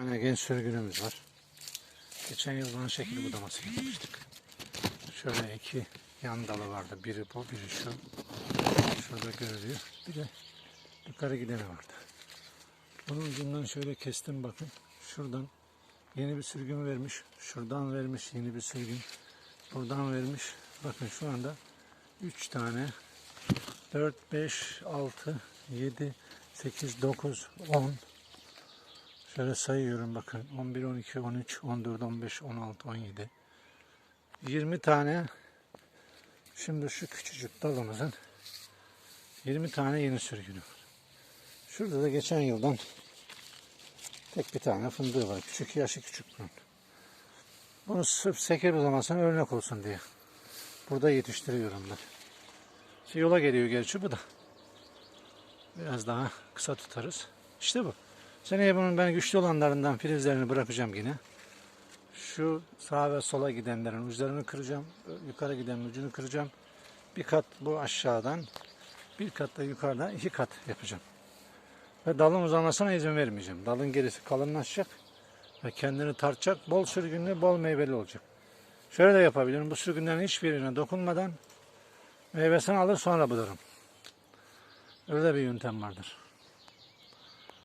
tane genç sürgünümüz var. Geçen yıl bana şekil budaması yapmıştık. Şöyle iki yan dalı vardı. Biri bu, biri şu. Şurada görülüyor. Bir de yukarı gideni vardı. Bunun ucundan şöyle kestim bakın. Şuradan yeni bir sürgün vermiş. Şuradan vermiş yeni bir sürgün. Buradan vermiş. Bakın şu anda 3 tane 4, 5, 6, 7, 8, 9, 10 Şöyle sayıyorum bakın. 11, 12, 13, 14, 15, 16, 17. 20 tane şimdi şu küçücük dalımızın 20 tane yeni sürgünü var. Şurada da geçen yıldan tek bir tane fındığı var. Küçük yaşı küçük bunun. Bunu sırf seker uzamasına örnek olsun diye. Burada yetiştiriyorum ben. Yola geliyor gerçi bu da. Biraz daha kısa tutarız. İşte bu. Seneye bunun ben güçlü olanlarından filizlerini bırakacağım yine. Şu sağa ve sola gidenlerin uçlarını kıracağım. Yukarı gidenin ucunu kıracağım. Bir kat bu aşağıdan, bir kat da yukarıdan iki kat yapacağım. Ve dalın uzamasına izin vermeyeceğim. Dalın gerisi kalınlaşacak ve kendini tartacak. Bol sürgünlü, bol meyveli olacak. Şöyle de yapabilirim. Bu sürgünlerin hiçbirine dokunmadan meyvesini alır sonra budarım. Öyle bir yöntem vardır.